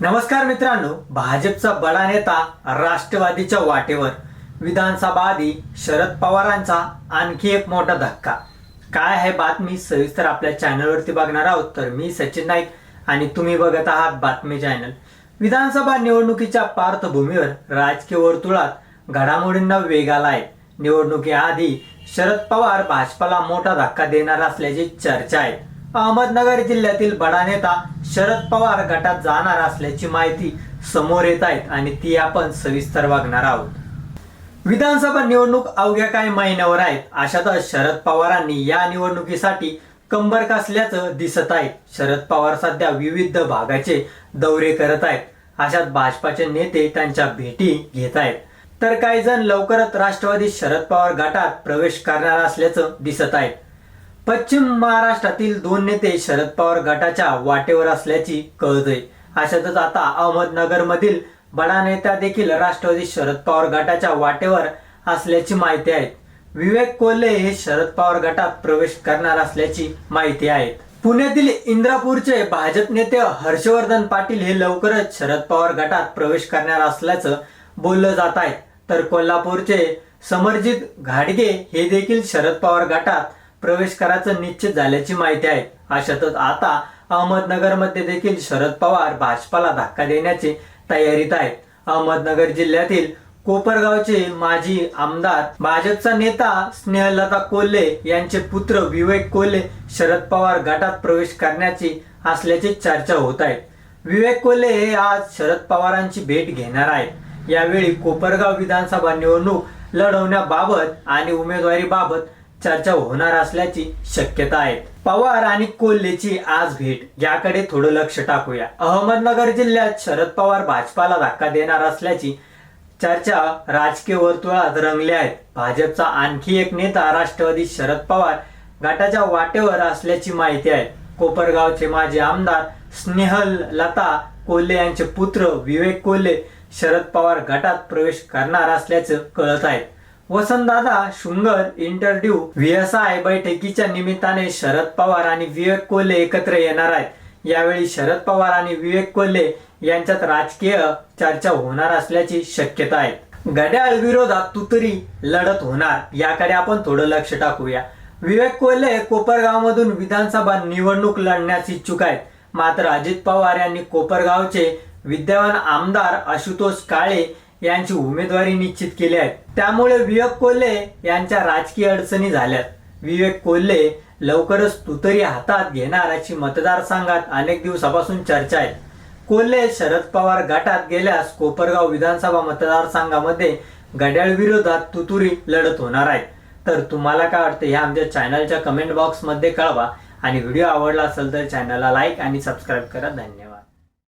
नमस्कार मित्रांनो भाजपचा बडा नेता राष्ट्रवादीच्या वाटेवर. विधानसभा आधी शरद पवारांचा आणखी एक मोठा धक्का. काय आहे बातमी? सविस्तर आपल्या चॅनलवरती बघणार आहोत. तर मी सचिन नाईक आणि तुम्ही बघत आहात बातमी चॅनल. विधानसभा निवडणुकीच्या पार्श्वभूमीवर राजकीय वर्तुळात घडामोडींना वेग आला आहे निवडणुकीआधी शरद पवार भाजपाला मोठा धक्का देणार असल्याची चर्चा आहे. अहमदनगर जिल्ह्यातील बडा नेता शरद पवार गटात जाणार असल्याची माहिती समोर येत आहेत आणि ती आपण सविस्तर बघणार आहोत. विधानसभा निवडणूक अवघ्या काही महिन्यावर आहेत. अशातच शरद पवारांनी या निवडणुकीसाठी कंबर कसल्याचं दिसत आहे. शरद पवार सध्या विविध भागाचे दौरे करत आहेत. अशात भाजपाचे नेते त्यांच्या भेटी घेत आहेत. तर काही जण लवकरच राष्ट्रवादी शरद पवार गटात प्रवेश करणार असल्याचं दिसत आहे. पश्चिम महाराष्ट्रातील दोन नेते शरद पवार गटाच्या वाटेवर असल्याची कळते अशातच आता अहमदनगर मधील बडा नेता देखील राष्ट्रवादी शरद पवार गटाच्या वाटेवर असल्याची माहिती आहे. विवेक कोल्हे हे शरद पवार गटात प्रवेश करणार असल्याची माहिती आहे. पुण्यातील इंद्रापूरचे भाजप नेते हर्षवर्धन पाटील हे लवकरच शरद पवार गटात प्रवेश करणार असल्याचं बोललं जात आहे. तर कोल्हापूरचे समरजित घाडगे हे देखील शरद पवार गटात प्रवेश करायचं निश्चित झाल्याची माहिती आहे. अशातच आता अहमदनगरमध्ये देखील शरद पवार भाजपाला धक्का देण्याची तयारीत आहेत. अहमदनगर जिल्ह्यातील कोपरगावचे माजी आमदार भाजपचा नेता स्नेहलता कोल्हे यांचे पुत्र विवेक कोल्हे शरद पवार गटात प्रवेश करण्याची असल्याची चर्चा होत आहे. विवेक कोल्हे हे आज शरद पवारांची भेट घेणार आहेत. यावेळी कोपरगाव विधानसभा निवडणूक लढवण्याबाबत आणि उमेदवारीबाबत चर्चा होणार असल्याची शक्यता आहे पवार आणि कोल्हेची आज भेट याकडे थोडं लक्ष टाकूया. अहमदनगर जिल्ह्यात शरद पवार भाजपाला धक्का देणार असल्याची चर्चा राजकीय वर्तुळात रंगल्या आहेत भाजपचा आणखी एक नेता राष्ट्रवादी शरद पवार गटाच्या वाटेवर असल्याची माहिती आहे. कोपरगावचे माजी आमदार स्नेहल लता कोल्हे यांचे पुत्र विवेक कोल्हे शरद पवार गटात प्रवेश करणार असल्याचं कळत आहे. वसंतदादा शुंगर इंटरव्ह्यू व्हीएसआय बैठकीच्या निमित्ताने शरद पवार आणि विवेक कोल्हे एकत्र येणार आहेत. यावेळी शरद पवार आणि विवेक कोल्हे यांच्यात राजकीय चर्चा होणार असल्याची शक्यता आहे. घड्याळ विरोधात तुतरी लढत होणार याकडे आपण थोडं लक्ष टाकूया. विवेक कोल्हे कोपरगावमधून विधानसभा निवडणूक लढण्यास इच्छुक आहेत. मात्र अजित पवार यांनी कोपरगावचे विद्यमान आमदार आशुतोष काळे यांची उमेदवारी निश्चित केली आहे. त्यामुळे विवेक कोल्हे यांच्या राजकीय अडचणी झाल्यात. विवेक कोल्हे लवकरच तुतरी हातात घेणार अशी मतदारसंघात अनेक दिवसापासून चर्चा आहे. कोल्हे शरद पवार गटात गेल्यास कोपरगाव विधानसभा मतदारसंघामध्ये घड्याळ विरोधात तुतुरी लढत होणार आहे. तर तुम्हाला काय वाटतं हे आमच्या चॅनलच्या कमेंट बॉक्समध्ये कळवा. आणि व्हिडिओ आवडला असेल तर चॅनलला लाईक आणि सबस्क्राईब करा. धन्यवाद.